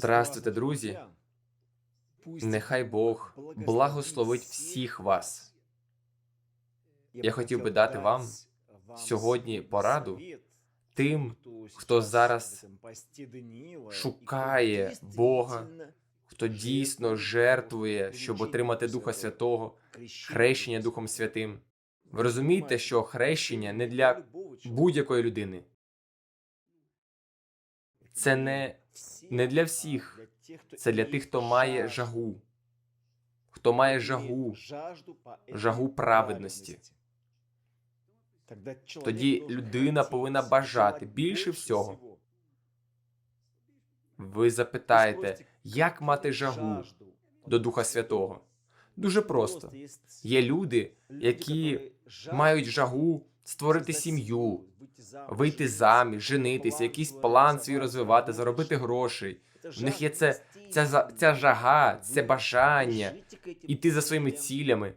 Здравствуйте, друзі. Нехай Бог благословить всіх вас. Я хотів би дати вам сьогодні пораду Тим, хто зараз шукає Бога, хто дійсно жертвує, щоб отримати Духа Святого, хрещення Духом Святим. Ви розумієте, що хрещення не для будь-якої людини. Це не, не для всіх, це для тих, хто має жагу, хто має жагу, жагу праведності. Тоді людина повинна бажати більше всього. Ви запитаєте, як мати жагу до Духа Святого? Дуже просто. Є люди, які мають жагу створити сім'ю, вийти заміж, женитися, якийсь план свій розвивати, заробити грошей. В них є це, ця, ця жага, це бажання іти за своїми цілями.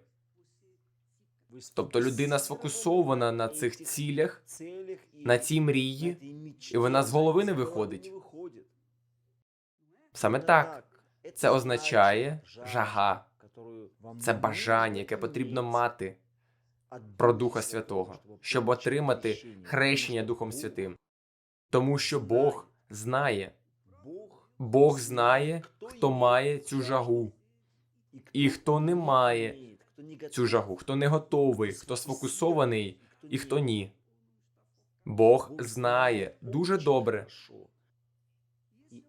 Тобто людина сфокусована на цих цілях, на цій мрії, і вона з голови не виходить. Саме так. Це означає жага, це бажання, яке потрібно мати про Духа Святого, щоб отримати хрещення Духом Святим. Тому що Бог знає, Бог знає, хто має цю жагу, і хто не має цю жагу, хто не готовий, хто сфокусований і хто ні. Бог знає дуже добре,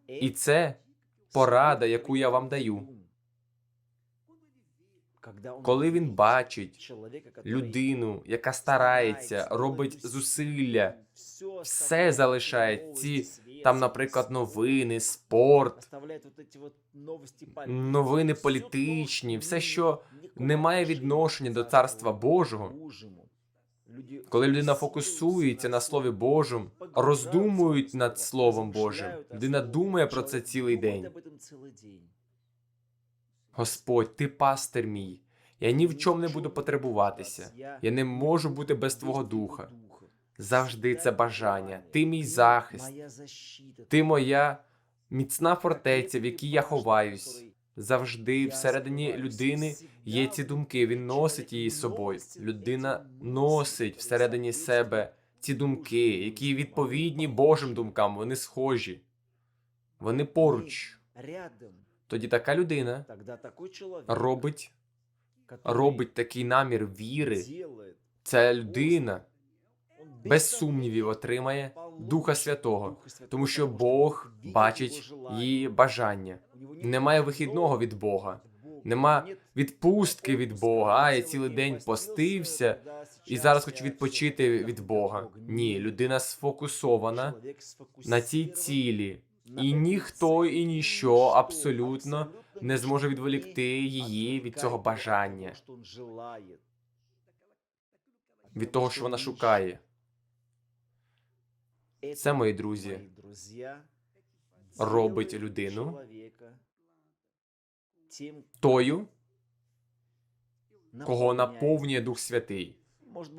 і це порада, яку я вам даю. Коли він бачить людину, яка старається, робить зусилля, все залишає ці там, наприклад, новини, спорт, новини політичні, все, що не має відношення до царства Божого. Коли людина фокусується на Слові Божому, роздумують над Словом Божим, людина думає про це цілий день. Господь, ти пастир мій. Я ні в чому не буду потребуватися. Я не можу бути без Твого духа. Завжди це бажання. Ти мій захист, ти моя міцна фортеця, в якій я ховаюсь. Завжди всередині людини є ці думки. Він носить її з собою. Людина носить всередині себе ці думки, які відповідні Божим думкам. Вони схожі, вони поруч. Тоді така людина робить, робить такий намір віри. Ця людина без сумнівів отримає Духа Святого, тому що Бог бачить її бажання. Немає вихідного від Бога, нема відпустки від Бога. А я цілий день постився і зараз хочу відпочити від Бога. Ні, людина сфокусована на цій цілі, і ніхто і ніщо абсолютно не зможе відволікти її від цього бажання, від того, що вона шукає. Це, мої друзі, робить людину тою, Кого наповнює Дух Святий.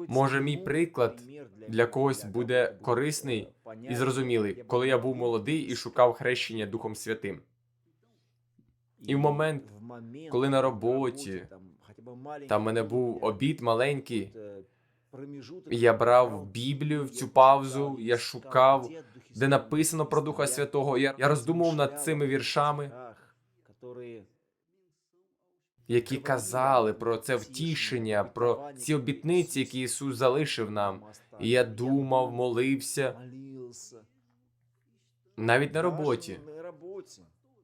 Може, мій приклад для когось буде корисний і зрозумілий, коли я був молодий і шукав хрещення Духом Святим. І в момент, коли на роботі, Там мене був обід маленький. Я брав Біблію в цю паузу, я шукав, де написано про Духа Святого. Я, я роздумував над цими віршами, які казали про це втішення, про ці обітниці, які Ісус залишив нам. І я думав, молився навіть на роботі.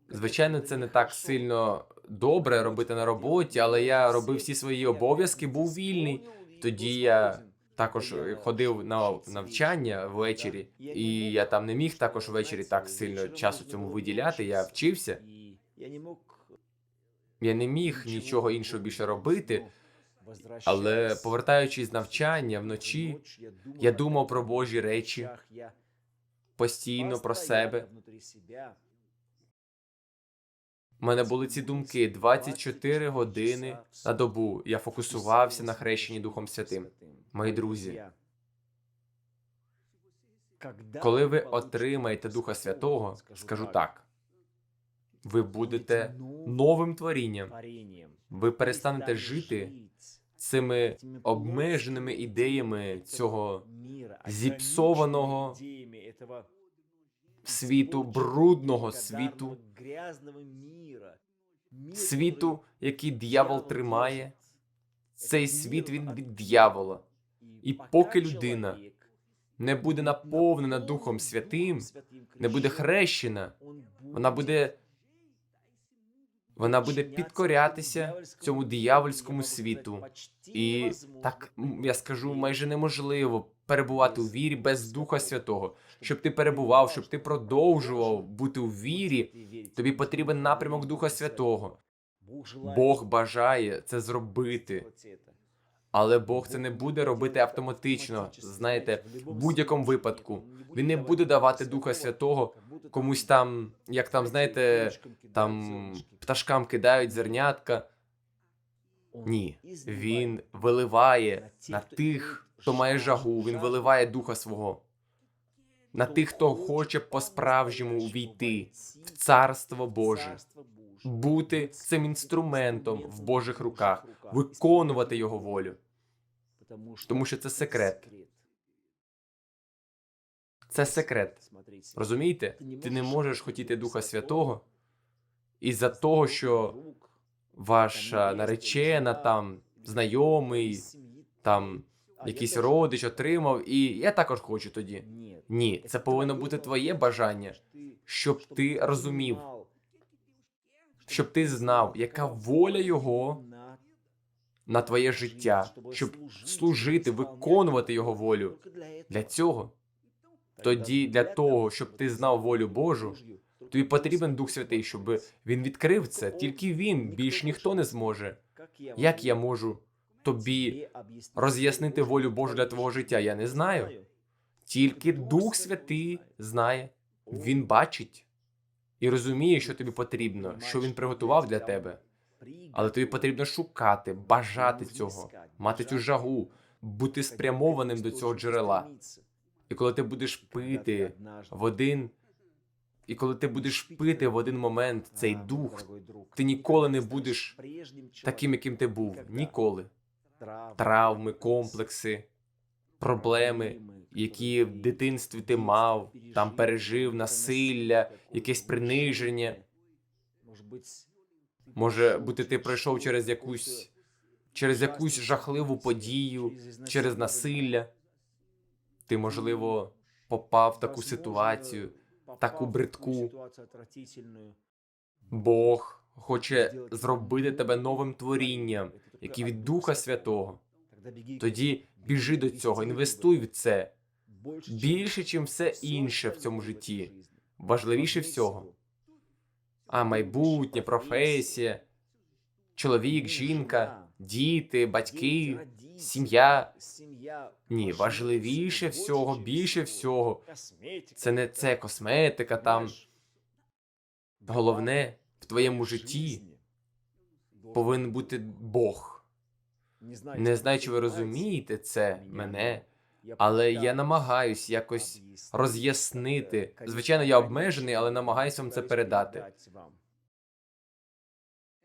Звичайно, це не так сильно добре робити на роботі, але я робив всі свої обов'язки, був вільний. Тоді я також ходив на навчання ввечері, і я там не міг також ввечері так сильно часу цьому виділяти. Я вчився. Я не міг нічого іншого більше робити. Але повертаючись з навчання вночі, я думав про Божі речі постійно про себе. У мене були ці думки 24 години на добу. Я фокусувався на хрещенні Духом Святим. Мої друзі, коли ви отримаєте Духа Святого, скажу так: ви будете новим творінням. Ви перестанете жити цими обмеженими ідеями цього зіпсованого світу, брудного світу, світу, який диявол тримає. Цей світ він від диявола. І поки людина не буде наповнена Духом Святим, не буде хрещена, вона буде, вона буде підкорятися цьому диявольському світу. І так я скажу, майже неможливо перебувати у вірі без Духа Святого. Щоб ти перебував, щоб ти продовжував бути у вірі, тобі потрібен напрямок Духа Святого. Бог бажає це зробити, але Бог це не буде робити автоматично. Знаєте, в будь-якому випадку він не буде давати Духа Святого комусь там, як там, знаєте, там пташкам кидають зернятка. Ні, він виливає на тих, хто має жагу, він виливає духа свого. На тих, хто хоче по-справжньому увійти в царство Боже, бути цим інструментом в Божих руках, виконувати його волю. Тому що це секрет. Це секрет. Розумієте? Ти не можеш хотіти Духа Святого із-за того, що ваша наречена, там знайомий, там якийсь родич отримав, і я також хочу тоді. Ні, це повинно бути твоє бажання, щоб ти розумів, щоб ти знав, яка воля його на твоє життя, щоб служити, виконувати його волю. Для цього, тоді для того, щоб ти знав волю Божу, тобі потрібен Дух Святий, щоб він відкрив це. Тільки він, більш ніхто не зможе. Як я можу тобі роз'яснити волю Божу для твого життя? Я не знаю. Тільки Дух Святий знає, він бачить і розуміє, що тобі потрібно, що він приготував для тебе. Але тобі потрібно шукати, бажати цього, мати цю жагу, бути спрямованим до цього джерела. І коли ти будеш пити в один, і коли ти будеш пити в один момент цей дух, ти ніколи не будеш таким, яким ти був. Ніколи. Травми, комплекси, проблеми, які в дитинстві ти мав, там пережив насилля, якесь приниження. Може бути, ти пройшов через якусь через якусь жахливу подію, через насилля. Ти, можливо, попав в таку ситуацію, таку бридку. Бог хоче зробити тебе новим творінням, який від Духа Святого. Тоді біжи до цього, інвестуй в це. Більше, чим все інше в цьому житті. Важливіше всього. А майбутнє, професія, чоловік, жінка, діти, батьки, сім'я. Ні, важливіше всього, більше всього. Це не це косметика там. Головне в твоєму житті повинен бути Бог. Не знаю, чи ви розумієте це мене, але я намагаюсь якось роз'яснити. Звичайно, я обмежений, але намагаюся вам це передати.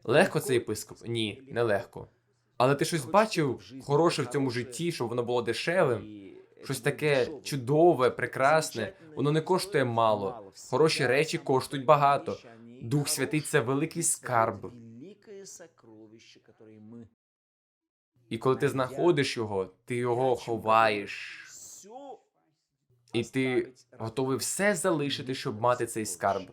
Легко це єпископ? Ні, не легко. Але ти щось бачив хороше в цьому житті, щоб воно було дешевим? Щось таке чудове, прекрасне, воно не коштує мало. Хороші речі коштують багато. Дух Святий це великий скарб. І коли ти знаходиш його, ти його ховаєш, і ти готовий все залишити, щоб мати цей скарб.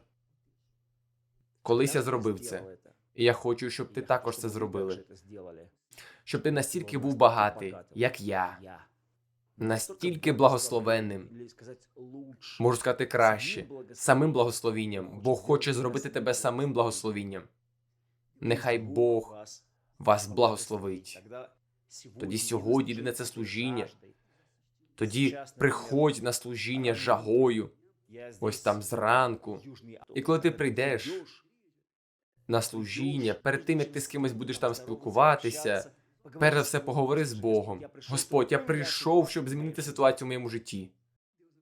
Колись я зробив це, і я хочу, щоб ти також це зробили. Щоб ти настільки був багатий, як я, настільки благословенним, можу сказати краще, самим благословінням. Бог хоче зробити тебе самим благословінням. Нехай Бог вас благословить. Тоді сьогодні йди на це служіння. Тоді приходь на служіння жагою, ось там зранку. І коли ти прийдеш на служіння, перед тим як ти з кимось будеш там спілкуватися, перш за все поговори з Богом. Господь, я прийшов, щоб змінити ситуацію в моєму житті.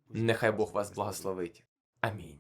Нехай Бог вас благословить. Амінь.